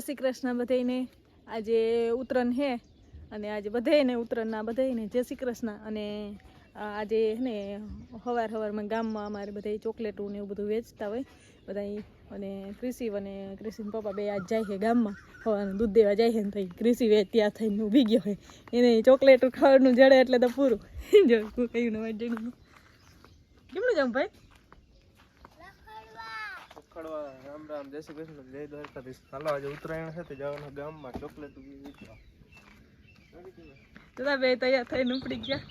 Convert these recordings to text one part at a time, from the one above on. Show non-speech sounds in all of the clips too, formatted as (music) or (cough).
શ્રી કૃષ્ણ બધાને આજે ઉત્તરાયણ છે અને આજે બધાયને ઉત્તરાયણના બધાયને જય શ્રી કૃષ્ણ. અને આજે ને હવાર સવારમાં ગામમાં અમારે બધા ચોકલેટો ને એવું બધું વેચતા હોય. બધા અને કૃષિ અને કૃષિ પપ્પા બે આજ જાય છે ગામમાં. સવારનું દૂધ દેવા જાય છે ને થઈ કૃષિ વે ત્યાં થઈને ઊભી ગયો હોય એને ચોકલેટો ખાવાનું જડે એટલે તો પૂરું. જો કહ્યું ને કેમનું જામ ભાઈ? ઉખડવા રામ રામ જય શ્રી કૃષ્ણ જય દ્વારકાધીશ. હાલો આજે ઉત્તરાયણ છે તે જવાનું ગામમાં ચોકલેટ વેચવા તો બે તૈયાર થઈને ઉપડી ગયા.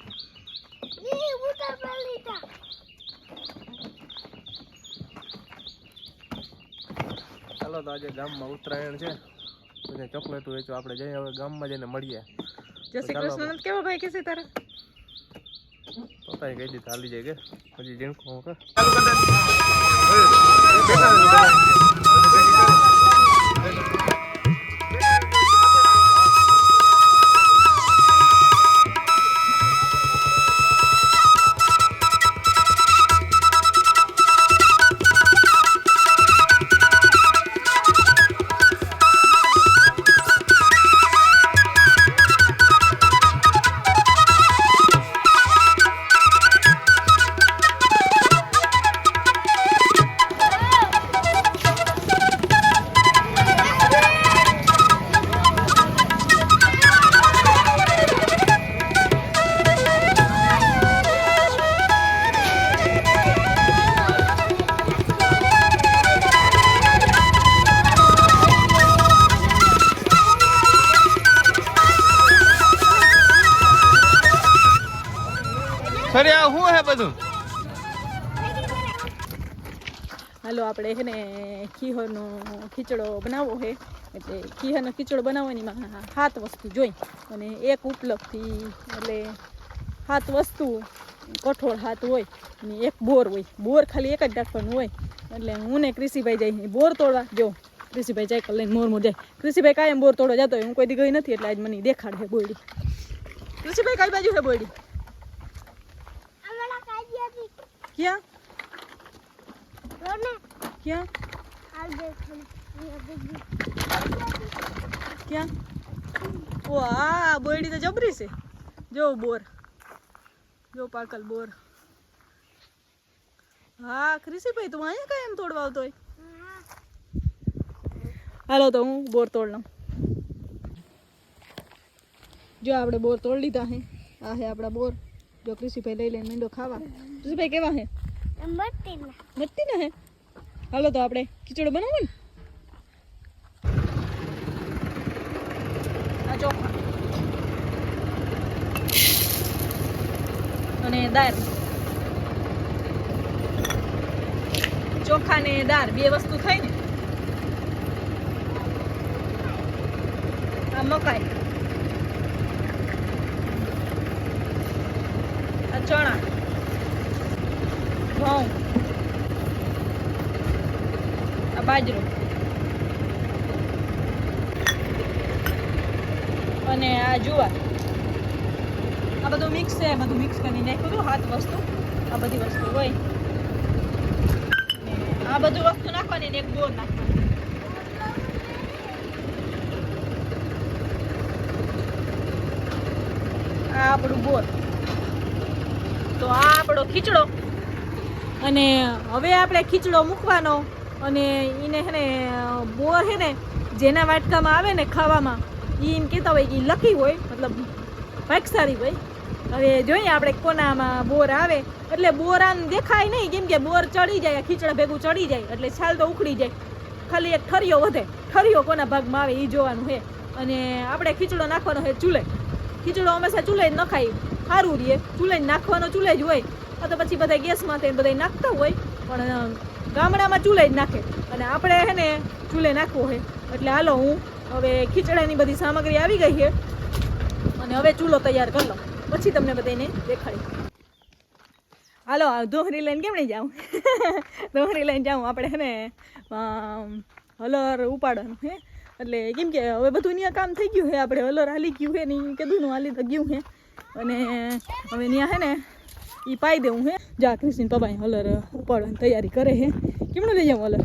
ચાલો તો આજે ગામમાં ઉત્તરાયણ છે. બધા ચોકલેટ વેચવા આપણે જઈએ હવે ગામમાં જઈને મળીએ. જય શ્રી કૃષ્ણ કેવો ભાઈ કેસી તારા? પોતાએ કહી દીધું હાલી જાય કે? હજી જીણકો સરે આ શું હે બધું? હાલો, આપણે છે ને ખીહરનો ખીચડો બનાવવો છે એટલે ખીહરનો ખીચડો બનાવવાની માં સાત વસ્તુ જોઈ. અને એક ઉપલબ્ધથી એટલે સાત વસ્તુ, કઠોળ હાથ હોય અને એક બોર હોય. બોર ખાલી એક જ રાખવાનું હોય. એટલે હું ને કૃષિભાઈ જાય બોર તોડવા જો કૃષિભાઈ જાય લઈને મોર જાય. કૃષિભાઈ કાયમ બોર તોડવા જતો હોય. હું કોઈ દી ગઈ નથી, એટલે આજ મને દેખાડ છે બોયડી. કૃષિભાઈ કઈ બાજુ છે બોયડી? ક્યાં ક્યાં ક્યાં ઓ આ બોયડી તો જબરી છે જો બોર જો પાકલ બોર હા ભાઈ તું અહીંયા કાંઈ એમ તોડવા આવતો હોય હાલો તો હું બોર તોડ લઉં જો આપણે બોર તોડ લીધા હે આ હે આપણા બોર જો કૃષિભાઈ લઈ લઈને મીંડો ખાવા કૃષિભાઈ કેવા હે મસ્તી ને હે હાલો તો આપણે ખીચડો બનાવો ને અને દાળ ચોખા ને દાળ બે વસ્તુ થઈ ને આ મકાઈ ચણા. ઘઉં. આ બાજરો. અને આ જુવાર. આ બધું મિક્સ છે, બધું મિક્સ કરી નાખ્યું હતું, હાથ વસ્તુ. આ બધી વસ્તુ હોય. આ બધું વસ્તુ નાખવાની એક બોર નાખવાની. આ આપણું બોર તો આ આપણો ખીચડો. અને હવે આપણે ખીચડો મૂકવાનો અને એને હે બોર હે ને, જેના વાટકામાં આવે ને ખાવામાં એ એમ કહેતા હોય કે લકી હોય, મતલબ ભાગશાળી હોય. હવે જોઈએ આપણે કોનામાં બોર આવે. એટલે બોર આમ દેખાય નહીં, કેમ કે બોર ચડી જાય ખીચડા ભેગું ચડી જાય, એટલે છાલ તો ઉખડી જાય. ખાલી એક ઠરિયો વધે. ઠરિયો કોના ભાગમાં આવે એ જોવાનું છે અને આપણે ખીચડો નાખવાનો છે ચૂલે. ખીચડો હંમેશા ચૂલે જ નખાય. સારું રહે. ચૂલાઈ નાખવાનો ચૂલે જ હોય. તો પછી બધા ગેસમાં તે બધા નાખતા હોય. પણ ગામડામાં ચૂલે જ નાખે. અને આપણે હે ને ચૂલે નાખવું હોય. એટલે હાલો હું હવે ખીચડાની બધી સામગ્રી આવી ગઈ છે. અને હવે ચૂલો તૈયાર કરી લો પછી તમને બધાને દેખાડી હાલો ધોહરી દોહરી લઈને કેમ નહીં જાઉં? (laughs) દોહરી લઈને જાઉં. આપણે હે ને હલર ઉપાડવાનું હે. એટલે કેમ કે હવે બધું અહીંયા કામ થઈ ગયું છે આપણે હલર હાલી ગયું છે ને કીધું નું હાલી તો ગયું છે અને હવે ત્યાં હે ને એ પાઈ દેવું હે. જા કૃષ્ણ પપ્પા હલર ઉપાડવાની તૈયારી કરે હે. કેમનું લઈ જાઉં હલર?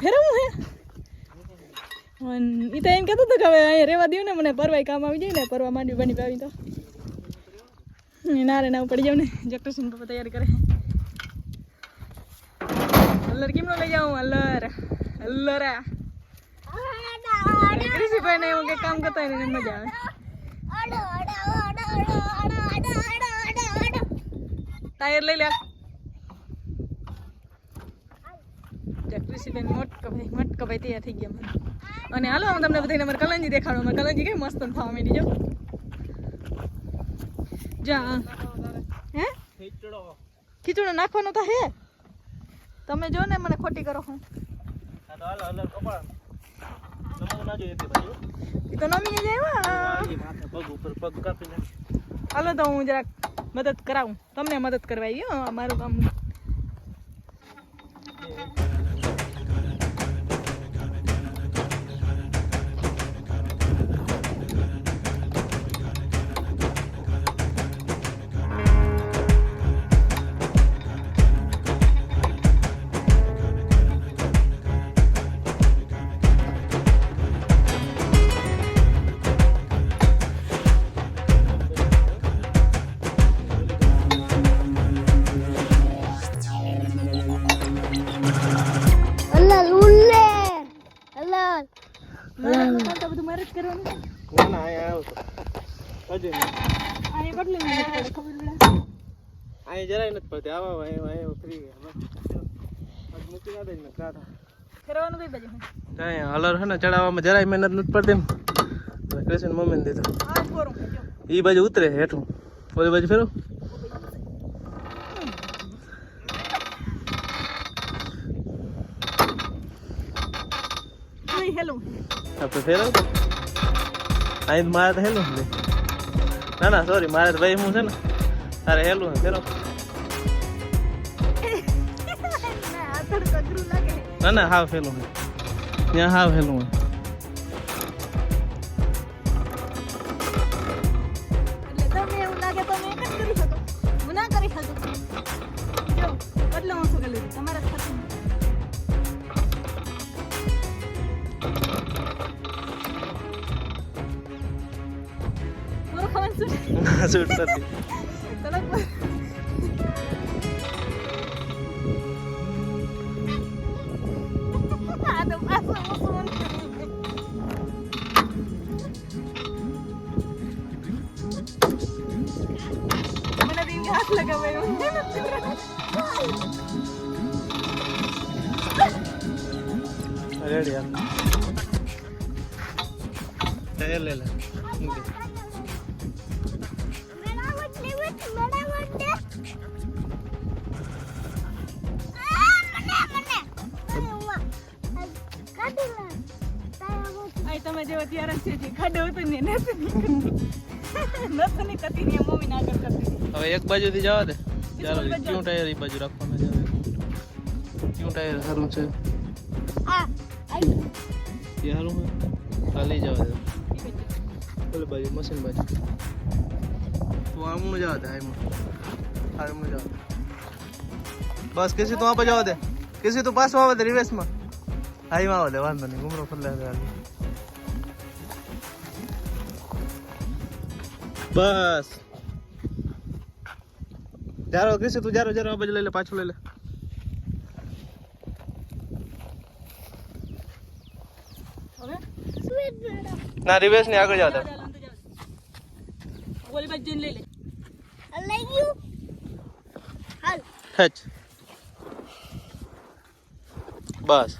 ફેરવું હે? એ તો એમ કહેતો હતો કે હવે અહીંયા રહેવા દઉં ને, મને પરવાય કામ આવી જાય ને પરવા માંડવી બની પાવી તો. ના રે ના પડી જાઉં ને જગતસિંહ પપ્પા તૈયારી કરે અલ્લર કેમનો લઈ જાઉં અલ્લર અલ્લર ક્રિશીભાઈ ને એવું કે કામ કરતા હોય ને મજા આવે. ટાયર લઈ લે જગદીશીબેન મોટ કભાઈ મોટ કભાઈ તૈયાર થઈ ગયા મને અને હાલો હું તમને બધાને મારે કલંજી દેખાડું. મારે કલંજી કઈ મસ્ત થવા માંડી જો. જા હે? ખીચડો. નાખવાનો તો હે. તમે જો ને મને ખોટી કરો હું. હાલ ના જોઈએ તે બાજુ. એ તો નમી જાય પગ ઉપર પગ કાપી નાખ હાલો તો હું જરાક મદદ કરાવું. તમને મદદ કરવા આવી હો મારું કામ. હજી નહીં કેટલી મહેનત કરે ખબર પડે અહીંયા જરાય નથી પડતી. આવા આવા અહીંયા અહીંયા ફ્રી મૂકી ના દે ને કાઢા ફેરવાનું કઈ બાજુ? ત્યાં હલર હે ને ચડાવવામાં જરાય મહેનત નથી પડતી ને કૃષ્ણ મમ્મીને દીધો. ઈ બાજુ ઉતરે હેઠું. ઓલી બાજુ ફેરો. હેલો. આપણે ફેરવ અહીં મારે તો હેલું ના ના સોરી મારે ભાઈ હું છે ને, તારે હેલું ફેરો ના ના, હાવ હેલું છે. ત્યાં હાવ હેલું જ કરી શકો. જો, એટલે હું શું કરી તમારે મારું ખાવાનું શું છે? ના આય જેવો ત્યારે છે જે ખાડો હતો ને નીકળતું. (laughs) નથી નીકળતી ને મમ્મી ના કરતી. હવે એક બાજુ થી જવા દે. ચાલો ક્યું ટાયર એ બાજુ રાખવાના છે ક્યું ટાયર સારું છે? એ સારું હોય ખાલી જવા દે. ઓલી બાજુ મશીન બાજુ. તો આમનું જવા દે આમનું. આમનું જવા દે. બસ કેસી તું આ જવા દે. કેસી તું પાછો આવે દે રિવેસમાં હાઈમાં આવે વાંધો નહીં ઘૂમરો ફરલે બસ. જારો કિસી તું જારો જારો આ બાજુ લઈ લે પાછું લઈ લે. ના રિવેસની આગળ જાવ. ઓલી બાજુ જઈને લઈ લે. હેચ. બસ.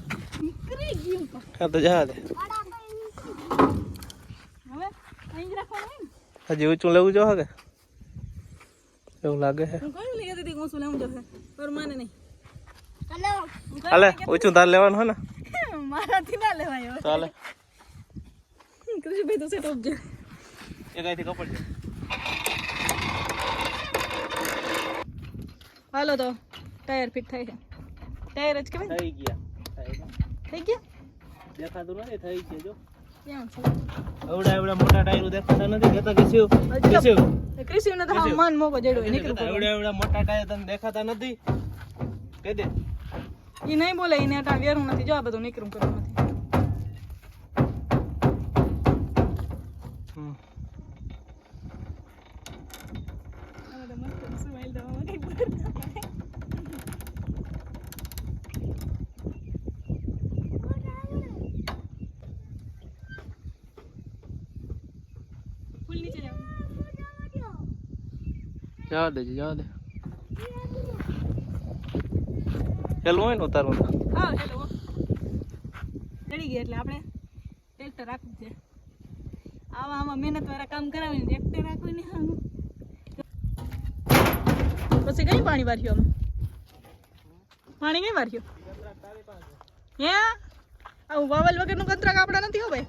નીકળી ગયું હા તો જવા દે હવે અહીં જ રાખવાનું હોય ને હજી ઊંચું લેવું જો કે એવું લાગે છે હું કયું લઈ હતી હું શું લેવું જશે પર માને નહીં. હાલે. ઊંચું તાર લેવાનું હે ને? (laughs) મારાથી ના લેવાય ચાલે. કૃષિભાઈ તો સેટ ઓફ એ કઈથી કપડ છે. હાલો તો ટાયર ફિટ થાય છે. ટાયર જ કેવાય થઈ ગયા. થઈ ગયા? દેખાતું નથી થઈ ગયા જો. એવડા એવડા મોટા ટાયરો દેખાતા નથી કેતા કે શું કે શિવ કૃષિને તો હા માન મોકો જેડો હોય નીકળવું એવડા એવડા મોટા ટાયર તને દેખાતા નથી. કહી દે. ઈ નહીં બોલે એને અટાણ વેરું નથી જો આ બધું નીકળું કરું નથી. જવા દે જવા દે. હેલો, હોય ને ઉતારવું હા, હેલો. ચડી ગયા એટલે આપણે ટ્રેક્ટર રાખવું છે. આવા આમાં મહેનત વાળા કામ કરાવીને ટ્રેક્ટર રાખવું ને આમ પછી કઈ પાણી વાર્યું આમાં? પાણી કઈ વાર્યું? હે? આવું વાવલ વગરનું કંત્રાક આપણા નથી હો ભાઈ?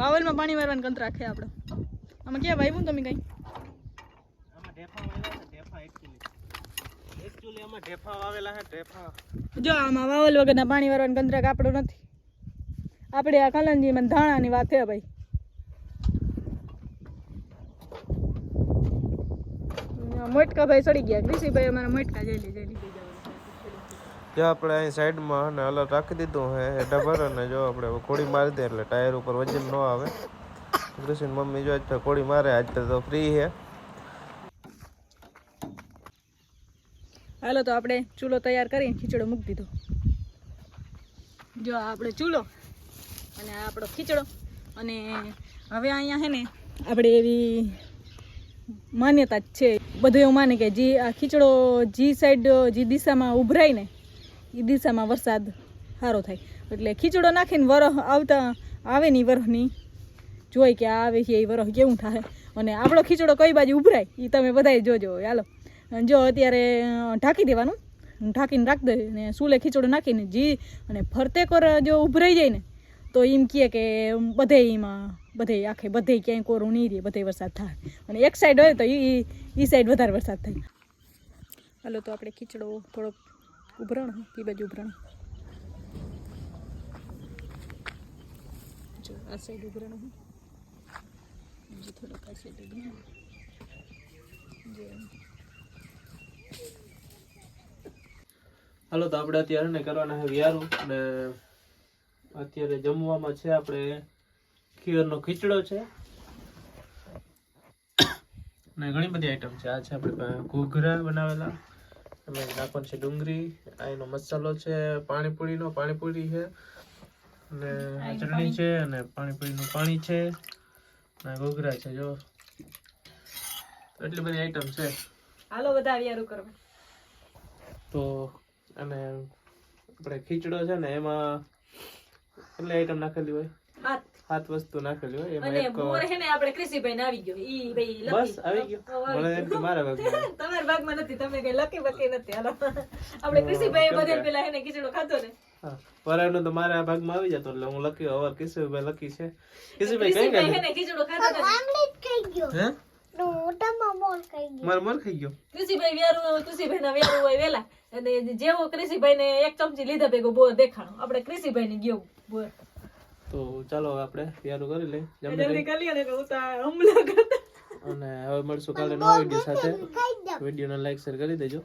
વાવલમાં પાણી વારવાનું કંત્રાક છે આપણે. આમાં ક્યાં વાવ્યું તમે કઈ? આમાં. જો આમાં વાવલ વગરના પાણી વારવાનું કંત્રાક આપણો નથી. આપણે આ કલંજીમાં ધાણાની વાત છે ભાઈ. મોટકા ભાઈ સડી ગયા. કૃષિભાઈ અમારા મોટકા જઈ જઈ જો આપણે અહીં સાઈડમાં અને અલગ રાખી દીધું હે પર અને જો આપણે કોડી મારી દે એટલે ટાયર ઉપર વજન ન આવે. કૃષિ મમ્મી જો આજ તો મારે, આજ તો ફ્રી છે હાલો તો આપણે ચૂલો તૈયાર કરીને ખીચડો મૂકી દીધો. જો આપણે ચૂલો અને આપણો ખીચડો. અને હવે અહીંયા છે ને આપણે એવી માન્યતા જ છે. બધું એવું માને કે જે આ ખીચડો જે સાઈડ જે દિશામાં ઉભરાય ને, એ દિશામાં વરસાદ સારો થાય. એટલે ખીચડો નાખીને વરહ આવતા આવે ને વરહની. જોઈ કે આવે છે એ વરહ કેવું થાય. અને આપણો ખીચડો કઈ બાજુ ઉભરાય એ તમે બધાય જોજો. હાલો. જો અત્યારે ઢાંકી દેવાનું. ઢાંકીને રાખી દે ને સુલે ખીચડો નાખીને જી અને ફરતે કોર જો ઉભરાઈ જાય ને, તો એમ કહે કે બધે એમાં, બધે આખે, બધે ક્યાંય કોરું નહીં રહે, બધે વરસાદ થાય. અને એક સાઈડ હોય તો એ એ સાઈડ વધારે વરસાદ થાય. હાલો, તો આપણે ખીચડો થોડોક ઉભરણ એ બાજુ ઉભરણ. આ સાઈડ ઉભરાણો થોડોક આ સાઈડ ઉભરાણો. હાલો તો આપણે અત્યારે ને કરવાના છે વિયારું અને અત્યારે જમવામાં છે આપણે ખીરનો ખીચડો છે અને ઘણી બધી આઈટમ છે. આ છે આપણી ઘૂઘરા બનાવેલા. અમે નાખવાનું છે ડુંગળી આ એનો મસાલો છે પાણીપુરીનો પાણીપુરી છે અને ચટણી છે અને પાણીપુરીનું પાણી છે અને ઘૂઘરા છે જો. એટલી બધી આઈટમ છે. હાલો બધા વ્યારું કરવા. તો અને આપણે ખીચડો છે ને એમાં કેટલી આઈટમ નાખેલી હોય? હાથ. સાત વસ્તુ નાખેલી હોય એમાં એક મોર છે ને આપણે કૃષિભાઈ ને આવી ગયો. ઈ ભાઈ લકી. બસ આવી ગયો. મને એમ કે મારા ભાગમાં તમારા ભાગમાં નથી તમે કઈ લકી બકી નથી. હાલો. આપણે કૃષિભાઈ બધે? પેલા એને ખીચડો ખાધો ને. હા પરાયનું તો મારા ભાગમાં આવી જતો એટલે હું લકી હવે કિશુભાઈ લખી છે. કિશુભાઈ કઈ હે? માર મર ખાઈ ગયો? કૃષિભાઈ વ્યારું કૃષિભાઈ ના વ્યારું હોય વેલા. અને જેવો કૃષિભાઈ ને એક ચમચી લીધા ભેગો બોર દેખાણો. આપણે કૃષિભાઈ ને ગયો બોર. તો ચાલો હવે આપણે તૈયાર કરી લઈ જમી જલ્દી કરી. અને હુમલો કરતા. અને હવે મળશું કાલે નવા વીડિયો સાથે. વિડીયોને લાઈક શેર કરી દેજો.